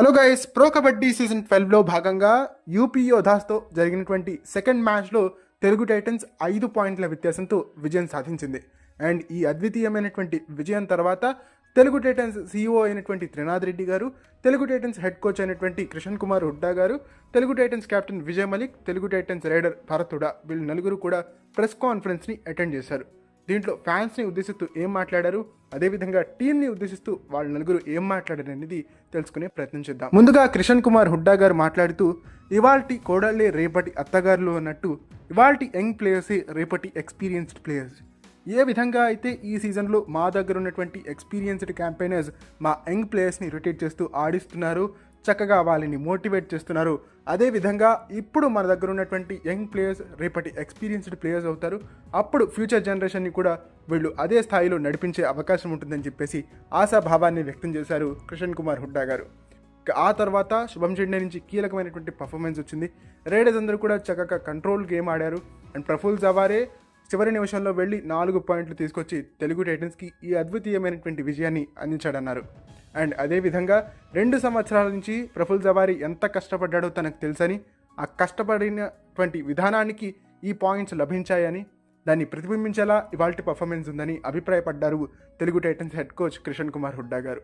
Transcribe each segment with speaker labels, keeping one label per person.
Speaker 1: Hello guys pro kabaddi season ట్వెల్వ్లో భాగంగా UP యోధాస్తో జరిగినటువంటి second మ్యాచ్లో తెలుగు టైటన్స్ ఐదు పాయింట్ల వ్యత్యాసంతో విజయం సాధించింది. అండ్ ఈ అద్వితీయమైనటువంటి విజయం తర్వాత తెలుగు టైటన్స్ సీఈఓ అయినటువంటి త్రినాథ్ రెడ్డి గారు తెలుగు టైటన్స్ హెడ్ కోచ్ అయినటువంటి Kishan Kumar Hooda garu Telugu Titans captain Vijay Malik Telugu Titans raider Bharat Hooda వీళ్ళు నలుగురు కూడా ప్రెస్ కాన్ఫరెన్స్ని అటెండ్ చేశారు. దీంట్లో ఫ్యాన్స్ని ఉద్దేశిస్తూ ఏం మాట్లాడారు? అదేవిధంగా టీంని ఉద్దేశిస్తూ వాళ్ళ నలుగురు ఏం మాట్లాడారు అనేది తెలుసుకునే ప్రయత్నం చేద్దాం. ముందుగా కిషన్ కుమార్ హుడ్డా గారు మాట్లాడుతూ ఇవాల్టి కోడళ్ళే రేపటి అత్తగారులు అన్నట్టు ఇవాల్టి యంగ్ ప్లేయర్సే రేపటి ఎక్స్పీరియన్స్డ్ ప్లేయర్స్ ఏ విధంగా అయితే ఈ సీజన్లో మా దగ్గర ఉన్నటువంటి ఎక్స్పీరియన్స్డ్ క్యాంపెయినర్స్ మా యంగ్ ప్లేయర్స్ని రొటేట్ చేస్తూ ఆడిస్తున్నారు చక్కగా వాళ్ళని మోటివేట్ చేస్తున్నారు. అదేవిధంగా ఇప్పుడు మన దగ్గర ఉన్నటువంటి యంగ్ ప్లేయర్స్ రేపటి ఎక్స్పీరియన్స్డ్ ప్లేయర్స్ అవుతారు. అప్పుడు ఫ్యూచర్ జనరేషన్ని కూడా వీళ్ళు అదే స్థాయిలో నడిపించే అవకాశం ఉంటుందని చెప్పేసి ఆశాభావాన్ని వ్యక్తం చేశారు కృష్ణ్ కుమార్ హుడ్డా గారు. ఆ తర్వాత శుభం చెండే నుంచి కీలకమైనటువంటి పర్ఫార్మెన్స్ వచ్చింది. రైడర్స్ అందరూ కూడా చక్కగా కంట్రోల్ గేమ్ ఆడారు. అండ్ ప్రఫుల్ జవారే చివరి నిమిషంలో వెళ్ళి నాలుగు పాయింట్లు తీసుకొచ్చి తెలుగు టైటన్స్కి ఈ అద్వితీయమైనటువంటి విజయాన్ని అందించాడన్నారు. అండ్ అదేవిధంగా రెండు సంవత్సరాల నుంచి ప్రఫుల్ జవారి ఎంత కష్టపడ్డాడో తనకు తెలుసని ఆ కష్టపడినటువంటి విధానానికి ఈ పాయింట్స్ లభించాయని దాన్ని ప్రతిబింబించేలా ఇవాల్టి పర్ఫార్మెన్స్ ఉందని అభిప్రాయపడ్డారు Telugu Titans head coach Kishan Kumar Hooda garu.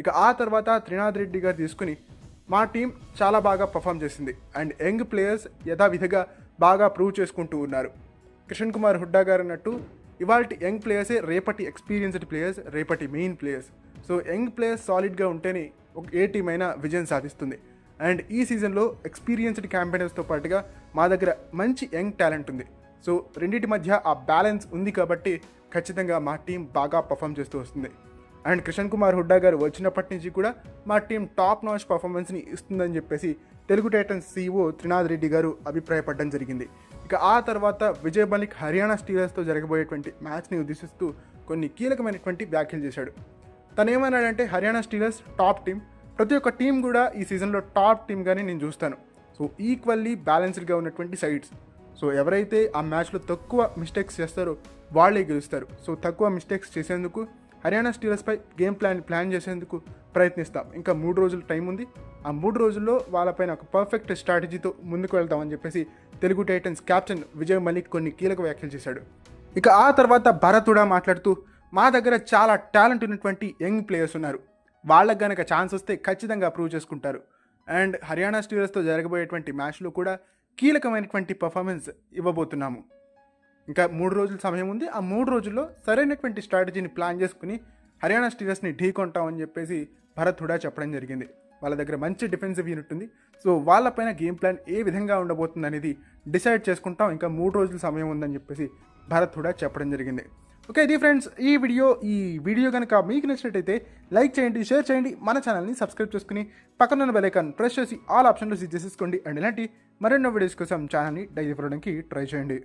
Speaker 1: ఇక ఆ తర్వాత త్రినాథ్ రెడ్డి గారు తీసుకుని మా టీం చాలా బాగా పర్ఫామ్ చేసింది అండ్ యంగ్ ప్లేయర్స్ యథావిధిగా బాగా ప్రూవ్ చేసుకుంటూ ఉన్నారు. కిషన్ కుమార్ హుడ్డా గారు అన్నట్టు ఇవాళ యంగ్ ప్లేయర్సే రేపటి ఎక్స్పీరియన్స్డ్ ప్లేయర్స్ రేపటి main players. So young players సాలిడ్గా ఉంటేనే ఒక ఏ టీం అయినా విజయం సాధిస్తుంది. అండ్ ఈ సీజన్లో ఎక్స్పీరియన్స్డ్ క్యాంపెయినర్స్తో పాటుగా మా దగ్గర మంచి యంగ్ టాలెంట్ ఉంది. సో రెండింటి మధ్య ఆ బ్యాలెన్స్ ఉంది కాబట్టి ఖచ్చితంగా మా టీం బాగా పర్ఫామ్ చేస్తూ వస్తుంది. అండ్ కిషన్ కుమార్ హుడ్డా గారు వచ్చినప్పటి నుంచి కూడా మా టీం టాప్ నాచ్ పర్ఫార్మెన్స్ని ఇస్తుందని చెప్పేసి తెలుగు టైటన్ సీఈఓ త్రినాథ్ రెడ్డి గారు అభిప్రాయపడడం జరిగింది. ఇక ఆ తర్వాత విజయ్ మలిక్ హర్యానా స్టీలర్స్తో జరగబోయేటువంటి మ్యాచ్ని ఉద్దేశిస్తూ కొన్ని కీలకమైనటువంటి వ్యాఖ్యలు చేశాడు. తను ఏమన్నాడంటే హర్యానా స్టీలర్స్ టాప్ టీం ప్రతి ఒక్క టీం కూడా ఈ సీజన్లో టాప్ టీమ్గానే నేను చూస్తాను. సో ఈక్వల్లీ బ్యాలెన్స్డ్గా ఉన్నటువంటి సైడ్స్. సో ఎవరైతే ఆ మ్యాచ్లో తక్కువ మిస్టేక్స్ చేస్తారో వాళ్ళే గెలుస్తారు. సో తక్కువ మిస్టేక్స్ చేసేందుకు హర్యానా స్టీలర్స్పై గేమ్ ప్లాన్ ప్లాన్ చేసేందుకు ప్రయత్నిస్తాం. ఇంకా మూడు రోజులు టైం ఉంది. ఆ మూడు రోజుల్లో వాళ్ళపైన ఒక పర్ఫెక్ట్ స్ట్రాటజీతో ముందుకు వెళ్తామని చెప్పేసి తెలుగు టైటన్స్ క్యాప్టెన్ విజయ్ మలిక్ కొన్ని కీలక వ్యాఖ్యలు చేశాడు. ఇక ఆ తర్వాత భరతుడా కూడా మాట్లాడుతూ మా దగ్గర చాలా టాలెంట్ ఉన్నటువంటి యంగ్ ప్లేయర్స్ ఉన్నారు. వాళ్ళకి గనక ఛాన్స్ వస్తే ఖచ్చితంగా ప్రూవ్ చేసుకుంటారు. అండ్ హర్యానా స్టీలర్స్తో జరగబోయేటువంటి మ్యాచ్లో కూడా కీలకమైనటువంటి పర్ఫార్మెన్స్ ఇవ్వబోతున్నాము. ఇంకా మూడు రోజుల సమయం ఉంది. ఆ మూడు రోజుల్లో సరైనటువంటి స్ట్రాటజీని ప్లాన్ చేసుకుని హర్యానా స్టీలర్స్ని ఢీ కొంటామని చెప్పేసి భరత్ హుడా చెప్పడం జరిగింది. వాళ్ళ దగ్గర మంచి డిఫెన్సివ్ యూనిట్ ఉంది. సో వాళ్ళపైన గేమ్ ప్లాన్ ఏ విధంగా ఉండబోతుంది అనేది డిసైడ్ చేసుకుంటాం. ఇంకా మూడు రోజుల సమయం ఉందని చెప్పేసి భరత్ హుడా చెప్పడం జరిగింది. ఓకే ఇది ఫ్రెండ్స్ ఈ వీడియో ఈ వీడియో కనుక మీకు నచ్చినట్టయితే లైక్ చేయండి షేర్ చేయండి మన ఛానల్ని సబ్స్క్రైబ్ చేసుకుని పక్కన బెల్ ఐకాన్ ప్రెస్ చేసి ఆల్ ఆప్షన్లో సిచ్ చేసేసుకోండి. అండ్ ఇలాంటి మరెన్నో వీడియోస్ కోసం ఛానల్ని డైలీ చూడడానికి ట్రై చేయండి.